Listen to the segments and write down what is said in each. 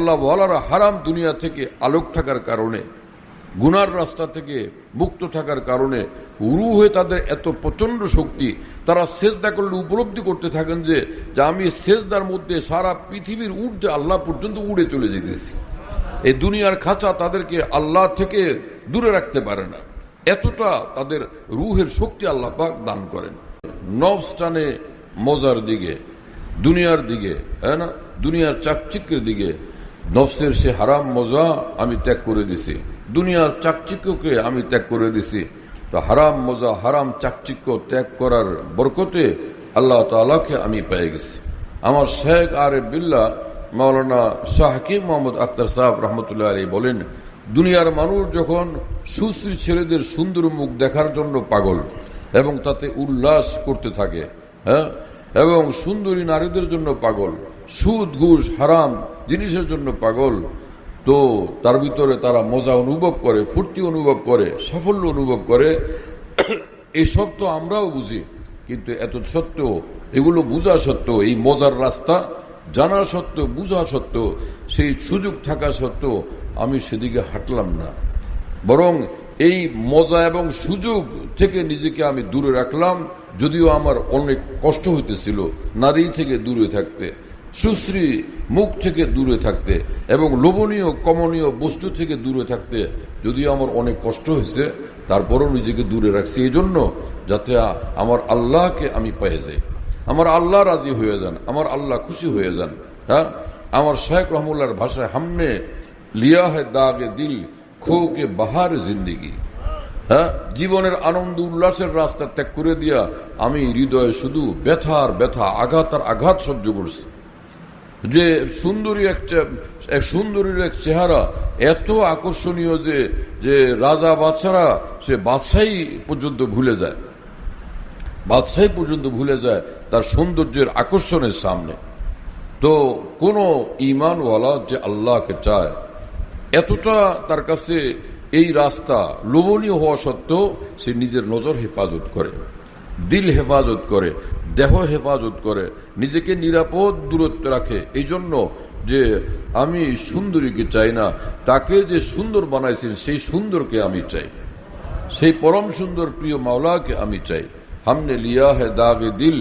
আল্লাহ ওয়ালারা হারাম দুনিয়া থেকে আলোক থাকার কারণে, গুনার রাস্তা থেকে মুক্ত থাকার কারণে উরু হয়ে তাদের এত প্রচণ্ড শক্তি, তারা সেজদা করলে উপলব্ধি করতে থাকেন যে যে আমি সেজদার মধ্যে সারা পৃথিবীর ঊর্ধ্বে আল্লাহ পর্যন্ত উড়ে চলে যেতেছি। এই দুনিয়ার খাঁচা তাদেরকে আল্লাহ থেকে দূরে রাখতে পারে না। এতটা তাদের রুহের শক্তি আল্লাহ পাক দান করেন। নবস্টানে মজার দিকে, দুনিয়ার দিকে হ্যাঁ না? দুনিয়ার চাকচিক্যের দিকে নফসের সে হারাম মজা আমি ত্যাগ করে দিছি। দুনিয়ার চাকচিক্যকে আমি ত্যাগ করে দিছি। তো হারাম মজা, হারাম চাকচিক্য ত্যাগ করার বরকতে আল্লাহ তালাকে আমি পেয়ে গেছি। আমার শেখ আর বিল্লা মাওলানা শাহ হাকিম মোহাম্মদ আক্তার সাহেব রহমতুল্লাহ আলী বলেন, দুনিয়ার মানুষ যখন সুশ্রী ছেলেদের সুন্দর মুখ দেখার জন্য পাগল এবং তাতে উল্লাস করতে থাকে হ্যাঁ এবং সুন্দরী নারীদের জন্য পাগল, সুদ, ঘুষ, হারাম জিনিসের জন্য পাগল। তো তার ভিতরে তারা মজা অনুভব করে, ফুর্তি অনুভব করে, সাফল্য অনুভব করে। এইসব তো আমরাও বুঝি, কিন্তু এত সত্ত্বেও, এগুলো বোঝা সত্ত্বেও, এই মজার রাস্তা জানা সত্ত্বেও, বোঝা সত্ত্বেও, সেই সুযোগ থাকা সত্ত্বেও আমি সেদিকে হাঁটলাম না। বরং এই মজা এবং সুযোগ থেকে নিজেকে আমি দূরে রাখলাম, যদিও আমার অনেক কষ্ট হইতেছিল, নারী থেকে দূরে থাকতে। সুশ্রী মুখ থেকে দূরে থাকতে এবং লোভনীয়, কমনীয় বস্তু থেকে দূরে থাকতে যদিও আমার অনেক কষ্ট হয়েছে, তারপরও নিজেকে দূরে রাখছি। এই জন্য যাতে আমার আল্লাহকে আমি পেয়ে যাই। আমার আল্লাহ রাজি হয়ে যান, আমার আল্লাহ খুশি হয়ে যান হ্যাঁ? আমার শেখ রহমুল্লার ভাষায়, হামনে লিয়া হে দাগে দিল খো কে বাহার জিন্দিগি। হ্যাঁ? জীবনের আনন্দ উল্লাসের রাস্তা ত্যাগ করে দিয়া আমি হৃদয়ে শুধু ব্যথার ব্যথা, আঘাত আর আঘাত সহ্য করছি। যে সুন্দরী এক এক সুন্দরীর এক চেহারা, এত আকর্ষণীয় যে যে রাজা বাচ্চারা সে বাদশাহী পর্যন্ত ভুলে যায়। বাদশাহী পর্যন্ত ভুলে যায় তার সৌন্দর্যের আকর্ষণের সামনে। তো কোন ইমানওয়ালা যে আল্লাহকে চায়, এতটা তার কাছে এই রাস্তা লোভনীয় হওয়া সত্ত্বেও সে নিজের নজর হেফাজত করে, দিল হেফাজত করে। দেহ হেফাজত করে, নিজেকে নিরাপদ দূরত্ব রাখে। এই জন্য যে আমি সুন্দরীকে চাই না, তাকে যে সুন্দর বানাইছেন, সেই সুন্দরকে আমি চাই। সেই পরম সুন্দর প্রিয় মাওলাকে আমি চাই। হামনে লিয়া হে দাগে দিল,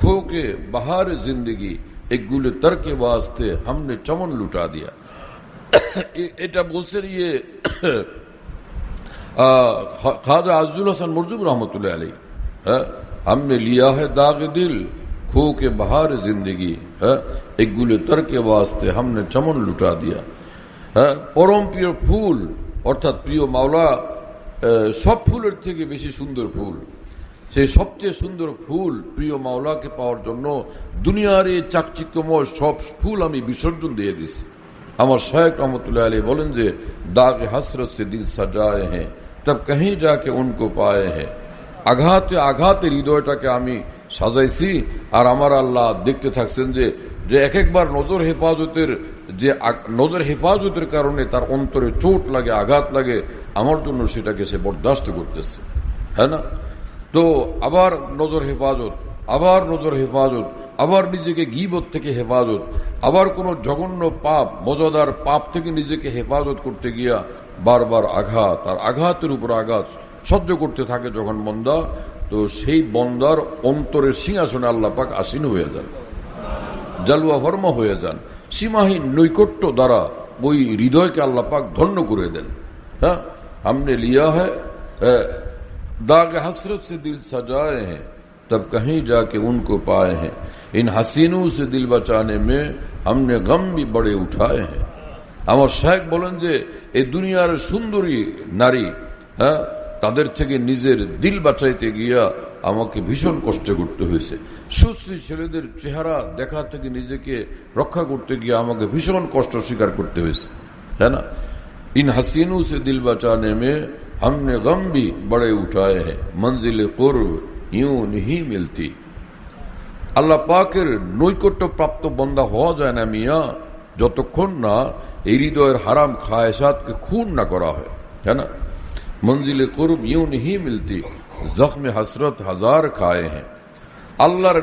খোকে বাহার জিন্দগি এক তর্কে বাস্তে হামনে চমন লুটা দিয়া। এটা বলছে ইয়ে খাজা আজুল হাসান মরজুব রহমতুল্লাহ আলী হ্যাঁ? हमने लिया है दाग दिल खो के बहार ज़िंदगी है एक गुल तर के वास्ते हमने चमन लुटा दिया है परम प्रिय ফুল অর্থাৎ প্রিয় মাওলা সব ফুলের থেকে বেশি সুন্দর ফুল সেই সবচেয়ে সুন্দর ফুল প্রিয় মাওলাকে পাওয়ার জন্য দুনিয়ার এই চাকচিক্যময় সব ফুল আমি বিসর্জন দিয়ে দিছি আমার শায়ক রহমতুল্লাহ আলী বলেন যে দাগ হাসরত সে দিল সাজায় হ্যাঁ তব কहीं जाके उनको पाए हैं আঘাতে আঘাতে হৃদয়টাকে আমি সাজাইছি। আর আমার আল্লাহ দেখতে থাকছেন যে যে এক একবার নজর হেফাজতের, যে নজর হেফাজতের কারণে তার অন্তরে চোট লাগে, আঘাত লাগে, আমার জন্য সেটাকে সে বরদাস্ত করতেছে। হ্যাঁ না? তো আবার নজর হেফাজত, আবার নজর হেফাজত, আবার নিজেকে গিবত থেকে হেফাজত, আবার কোন জঘন্য পাপ, মজাদার পাপ থেকে নিজেকে হেফাজত করতে গিয়া বারবার আঘাত, আর আঘাতের উপর আঘাত সহ্য করতে থাকে যখন বন্দা তো সেই বন্দার অন্তরের সিংহাসনে আল্লাহ পাক আসীন হয়ে যান জালুয়া ভর্ম হয়ে যান সীমাহীন নৈকট্য দ্বারা ওই হৃদয়কে আল্লাহ পাক ধন্য করে দেন হ্যাঁ हमने लिया है दाग हसरत से दिल सजाए हैं तब कहीं जाके उनको पाए हैं इन हसीनों से दिल बचाने में हमने गम भी बड़े उठाए हैं আমার শেখ বলেন যে এই দুনিয়ার সুন্দরী নারী হ্যাঁ তাদের থেকে নিজের দিল বাঁচাইতে গিয়া আমাকে ভীষণ কষ্ট করতে হয়েছে সুশ্রী ছেলেদের চেহারা দেখা থেকে নিজেকে রক্ষা করতে গিয়ে আমাকে ভীষণ কষ্ট স্বীকার করতে হয়েছে তাই না इन हसीनों से दिल बचाने में हमने गम भी बड़े उठाए हैं मंजिल कुर्ब यूं नहीं मिलती আল্লাহ পাকের নৈকট্য প্রাপ্ত বন্দা হওয়া যায় না মিয়া যতক্ষণ না এই হৃদয়ের হারাম খায়সাতকে খুন না করা হয় তাই না মঞ্জিলে করুব ইউ নেই মিলতি। জখমে হসরত হাজার খায়ে হ্যাঁ। আল্লাহর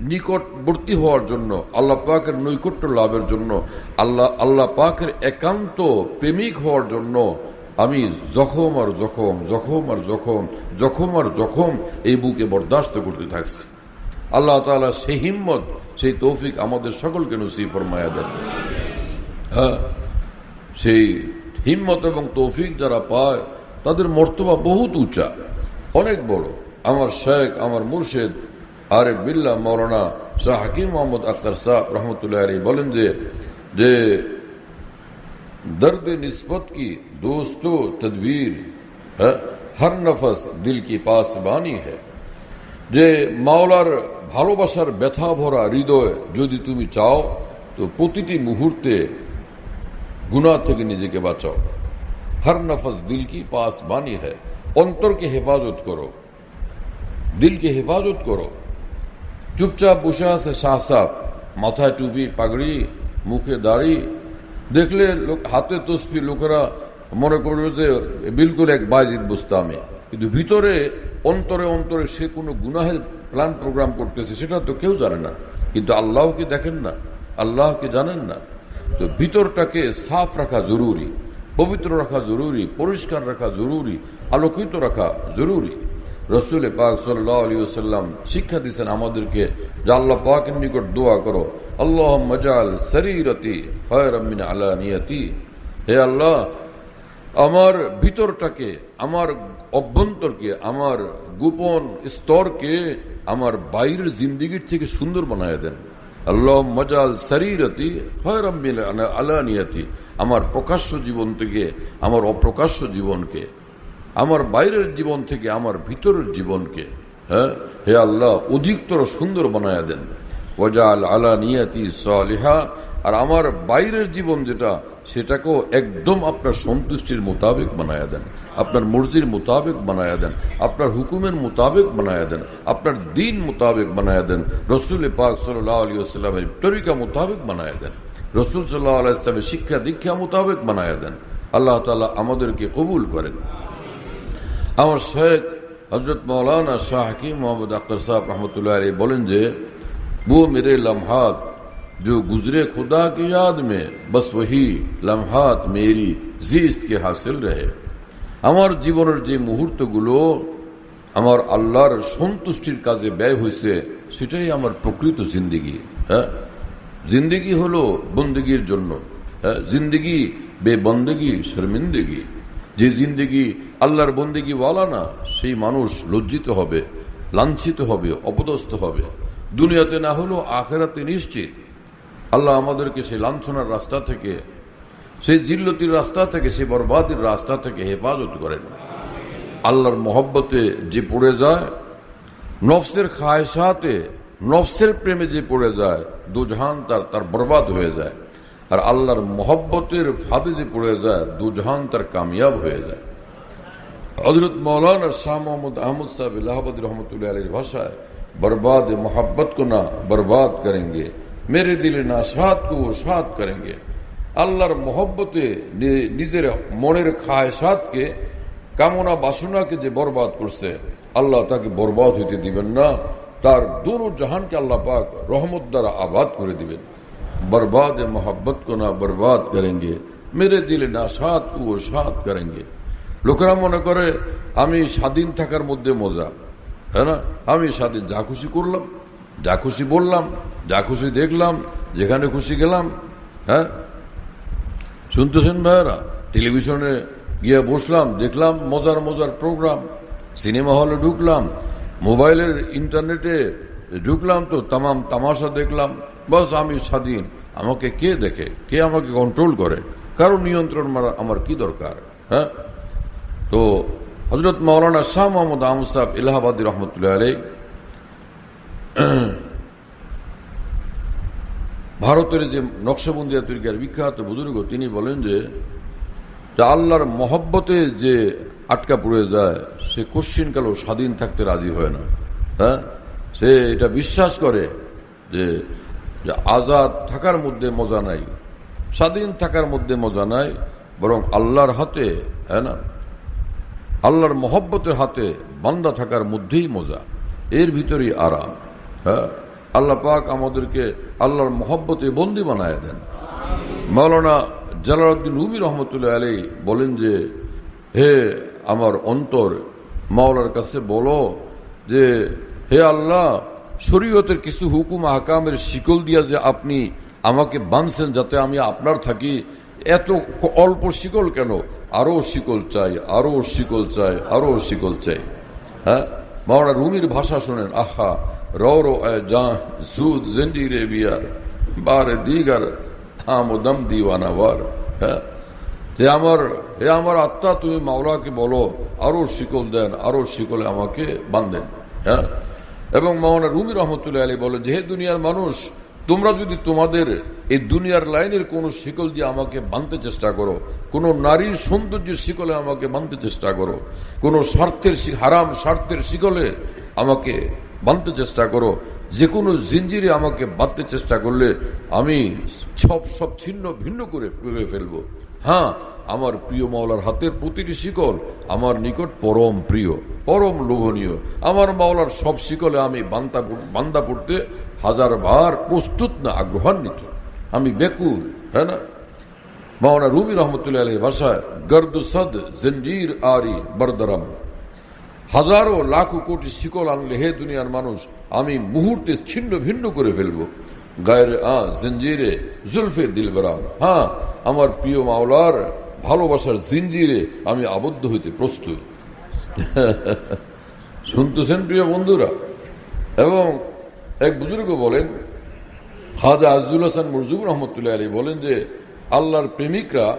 নিকটবর্তী হওয়ার জন্য, আল্লাহ পাকের নৈকট্য লাভের জন্য, আল্লাহ আল্লাহ পাকের একান্ত প্রেমিক হওয়ার জন্য আমি জখম আর জখম জখম আর জখম জখম আর জখম এই বুকে বরদাস্ত করতে থাকছি। আল্লাহ তাআলা সেই হিম্মত, সেই তৌফিক আমাদের সকলকে নসিব ফরমায়া দেন। হ্যাঁ। সেই হিম্মত এবং তৌফিক যারা পায় তাদের মর্তবা বহুত উঁচা, অনেক বড়। আমার শেখ আমার মুর্শেদ আরে বিল্লা মৌলানা শাহ হাকিম মোহাম্মদ আখতার শাহ রহমতুল্লাহ আলী বলেন যে যে দর্দ নিসবত কি, দোস্ত তদবীর হ্যাঁ, হর নফস দিল কি পাস পাসবানি হ্যাঁ যে মাওলার ভালোবাসার ব্যথা ভরা হৃদয় যদি তুমি চাও, তো প্রতিটি মুহূর্তে গুণা থেকে নিজেকে বাঁচাও। হর নফস দিল কি পাস বানি হ্যায় অন্তরকে হেফাজত করো দিলকে হেফাজত করো চুপচাপ বসে আছে শাহ সাহ মাথায় টুপি পাগড়ি মুখে দাড়ি দেখলে লোক হাতে তসবি লোকেরা মনে করবে যে বিলকুল এক বাইজিদ বুস্তামে কিন্তু ভিতরে অন্তরে অন্তরে সে কোনো গুনাহের প্ল্যান প্রোগ্রাম করতেছে সেটা তো কেউ জানে না কিন্তু আল্লাহকে দেখেন না আল্লাহকে জানেন না তো ভিতরটাকে সাফ রাখা জরুরি পবিত্র রাখা জরুরি, পরিষ্কার রাখা জরুরি, আলোকিত রাখা জরুরি। রসুল পাক সাল্লাহ শিক্ষা দিচ্ছেন আমাদেরকে আল্লাহ পাকের নিকট দোয়া করো আল্লাহ মজাল শরীরতি হয়রমিন আলা নিয়তি হে আল্লাহ, আমার ভিতরটাকে, আমার অভ্যন্তরকে, আমার গোপন স্তরকে, আমার বাইরের জিন্দিগির থেকে সুন্দর বানায় দেন। মজাল শরীরতি আমার প্রকাশ্য জীবন থেকে, আমার অপ্রকাশ্য জীবনকে, আমার বাইরের জীবন থেকে, আমার ভিতরের জীবনকে হ্যাঁ? হে আল্লাহ, অধিকতর সুন্দর বানায়া দেন। ওজাল আলা সলিহা সালিহা আর আমার বাইরের জীবন যেটা, সেটাকেও একদম আপনার সন্তুষ্টির মোতাবেক বানায়া দেন, আপনার মর্জির মোতাবেক বানায়া দেন, আপনার হুকুমের মোতাবেক বানায়া দেন, আপনার দিন মোতাবেক বানায়া দেন, রসুল পাক সাল্লাহ আলী আসসালামের তরিকা মোতাবেক বানায়া দেন, রসুল সাল্লাহ আল্লাহ ইসলামের শিক্ষা দীক্ষা মোতাবেক বানায়া দেন, আল্লাহ তালা আমাদেরকে কবুল করেন। আমার শেখ হজরত মৌলানা শাহকি মোহাম্মদ আক্তর সাহেব রহমতুল্লাহ বলেন যে বু মেরে লমহাত जो गुजरे खुदा की याद में बस वही लम्हात मेरी জিস্ত কে হাসিল রহে আমার জীবনের যে মুহূর্তগুলো আমার আল্লাহর সন্তুষ্টির কাজে ব্যয় হয়েছে সেটাই আমার প্রকৃত জিন্দিগি হ্যাঁ জিন্দিগি হলো বন্দিগির জন্য হ্যাঁ জিন্দিগি বেবন্দেগি শর্মিন্দগি যে জিন্দিগি আল্লাহর বন্দিগি ওয়ালা না সেই মানুষ লজ্জিত হবে লাঞ্ছিত হবে অপদস্থ হবে দুনিয়াতে না হলেও আখেরাতে নিশ্চিত আল্লাহ আমাদেরকে সেই লাঞ্ছনার রাস্তা থেকে, সেই জিল্লতির রাস্তা থেকে, সেই বরবাদির রাস্তা থেকে হেফাজত করেন। আল্লাহর মহব্বতে যে পড়ে যায়, নফসের খায়সাতে নফসের প্রেমে যে পড়ে যায়, দুজহান তার তার বরবাদ হয়ে যায়। আর আল্লাহর মহব্বতের ফাঁদে যে পড়ে যায়, দুজহান তার কামিয়াব হয়ে যায়। হজরত মৌলানা শাহ মোহাম্মদ আহমদ সাহেব ইলাহাবাদ রহমতুল্লাহ আলীর ভাষায় বরবাদ মোহাব্বত কো না, বরবাদ করেন মেরে দিলে না সাদকে ও সাদ করেঙ্গে আল্লাহর মহব্বতে নিজের মনের খায় সাদকে কামনা বাসনাকে যে বরবাদ করছে আল্লাহ তাকে বরবাদ হইতে দিবেন না তার দোনো জাহানকে আল্লাহ পাক রহমত দ্বারা আবাদ করে দিবেন বরবাদ মোহাব্বত কো না বরবাদ করেঙ্গে মেরে দিলে না সাদ কু সাত করেন লোকেরা মনে করে আমি স্বাধীন থাকার মধ্যে মজা হ্যাঁ না আমি স্বাধীন যা খুশি করলাম যা খুশি বললাম, যা খুশি দেখলাম, যেখানে খুশি গেলাম হ্যাঁ? শুনতেছেন ভাইয়েরা? টেলিভিশনে গিয়ে বসলাম, দেখলাম মজার মজার প্রোগ্রাম সিনেমা হলে ঢুকলাম, মোবাইলের ইন্টারনেটে ঢুকলাম তো, তামাম তামাশা দেখলাম, বাস আমি স্বাধীন। আমাকে কে দেখে? কে আমাকে কন্ট্রোল করে? কারও নিয়ন্ত্রণ মারা আমার কি দরকার হ্যাঁ? তো হজরত মৌলানা শাহ মোহাম্মদ আহমদ সাহেব ইলাহাবাদী রহমতুল্লাহ আলী ভারতের যে নকশবন্দিয়া তরিকার বিখ্যাত বুজুর্গ, তিনি বলেন যে আল্লাহর মহব্বতে যে আটকা পড়ে যায়, সে কোশ্চিনকালেও স্বাধীন থাকতে রাজি হয় না। হ্যাঁ? সে এটা বিশ্বাস করে যে আজাদ থাকার মধ্যে মজা নাই, স্বাধীন থাকার মধ্যে মজা নাই, বরং আল্লাহর হাতে হ্যাঁ না? আল্লাহর মহব্বতের হাতে বান্দা থাকার মধ্যেই মজা, এর ভিতরেই আরাম। হ্যাঁ? আল্লাহ পাক আমাদেরকে আল্লাহর মহব্বতে বন্দি বানায় দেন। মাওলানা জালালউদ্দিন রুমি রহমতুল্লাহ আলী বলেন যে, হে আমার অন্তর, মাওলার কাছে বলো যে, হে আল্লাহ, শরীয়তের কিছু হুকুম আহকামের শিকল দিয়া যে আপনি আমাকে বাঁধছেন যাতে আমি আপনার থাকি, এত অল্প শিকল কেন? আরও শিকল চাই আরও শিকল চাই আরও শিকল চাই। হ্যাঁ? মাওলানা রুমির ভাষা শোনেন, আহা রো রো এ জা জুদ জঞ্জিরে বিয়ার বার দিগার থাম ও দম দিওয়ানা বার হ্যাঁ যে আমার হে আমার আত্মা তুমি মাওলাকে বলো আরও শিকল দেন আরও শিকলে আমাকে বান্ধেন হ্যাঁ এবং মাওলানা রুমি রহমতুল্লাহ আলী বলেন যে হে দুনিয়ার মানুষ তোমরা যদি তোমাদের এই দুনিয়ার লাইনের কোন শিকল দিয়ে আমাকে বাঁধতে চেষ্টা করো কোন নারীর সৌন্দর্যের শিকলে আমাকে বাঁধতে চেষ্টা করো কোন স্বার্থের হারাম স্বার্থের শিকলে আমাকে বাঁধতে চেষ্টা করো। যে কোনো জিঞ্জিরে আমাকে বাঁধতে চেষ্টা করলে আমি সব সব ছিন্ন ভিন্ন করে করে ফেলব। হ্যাঁ আমার প্রিয় মাওলার হাতের প্রতিটি শিকল আমার নিকট পরম প্রিয়, পরম লোভনীয়। আমার মাওলার সব শিকলে আমি বান্দা বান্দা পড়তে হাজার বার প্রস্তুত না, আগ্রহান্বিত। আমি বেকুল হ্যাঁ না? মাওলানা রুমি রহমতুল্লাহ ভাষায়, গর্দ সদ, জঞ্জির, আরি, বরদরম। হাজারো লাখো কোটি শিকল আনলে হে দুনিয়ার মানুষ, আমি মুহূর্তে ছিন্ন ভিন্ন করে ফেলব। গায়ের আ, জঞ্জিরে জুলফে দিলবরাম হ্যাঁ আমার প্রিয় মাওলার ভালোবাসার জিঞ্জিরে আমি আবদ্ধ হইতে প্রস্তুত। শুনতেছেন প্রিয় বন্ধুরা? এবং এক বুজুর্গ বলেন, খাজা আজুল হাসান মরজুবুর রহমতুল্লাহ আলী বলেন যে, আল্লাহর প্রেমিকরা,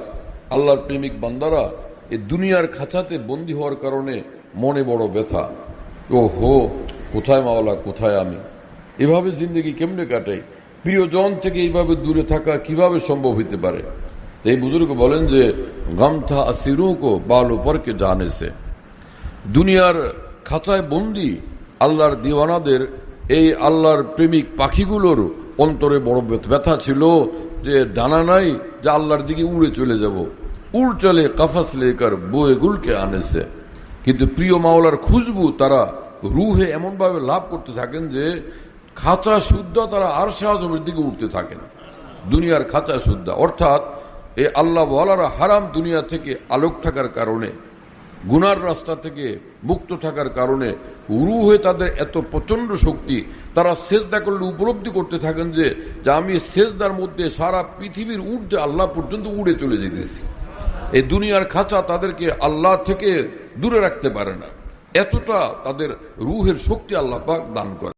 আল্লাহর প্রেমিক বান্দারা এই দুনিয়ার খাঁচাতে বন্দী হওয়ার কারণে মনে বড় ব্যথা। ও হো, কোথায় মাওলা, কোথায় আমি? এভাবে জিন্দগি কেমনে কাটাই প্রিয়জন থেকে এইভাবে দূরে থাকা কীভাবে সম্ভব হইতে পারে? এই বুজুর্গ বলেন যে, গামথা আসিরু কো বাল উপরকে জানেছে দুনিয়ার খাঁচায় বন্দি আল্লাহর দিওয়ানাদের এই আল্লাহর প্রেমিক পাখিগুলোর অন্তরে বড় ব্যথা ছিল যে, ডানা নাই যে আল্লাহর দিকে উড়ে চলে যাব। উড় চলে কাফাস লেকার বয়ে গুলকে আনেছে কিন্তু প্রিয় মাওলার খুশবু তারা রুহে এমনভাবে লাভ করতে থাকেন যে খাঁচা শুদ্ধ তারা আর আজমের দিকে উঠতে থাকেন। দুনিয়ার খাঁচা শুদ্ধ। অর্থাৎ এই আল্লাহ ওয়ালারা হারাম দুনিয়া থেকে আলোক থাকার কারণে, গুনার রাস্তা থেকে মুক্ত থাকার কারণে উরু হয়ে তাদের এত প্রচণ্ড শক্তি, তারা সেজদা করলে উপলব্ধি করতে থাকেন যে আমি সেজদার মধ্যে সারা পৃথিবীর ঊর্ধ্বে আল্লাহ পর্যন্ত উড়ে চলে যেতেছি। এই দুনিয়ার খাঁচা তাদেরকে আল্লাহ থেকে দূরে রাখতে পারে না। এতটা তাদের রুহের শক্তি আল্লাহ পাক দান করে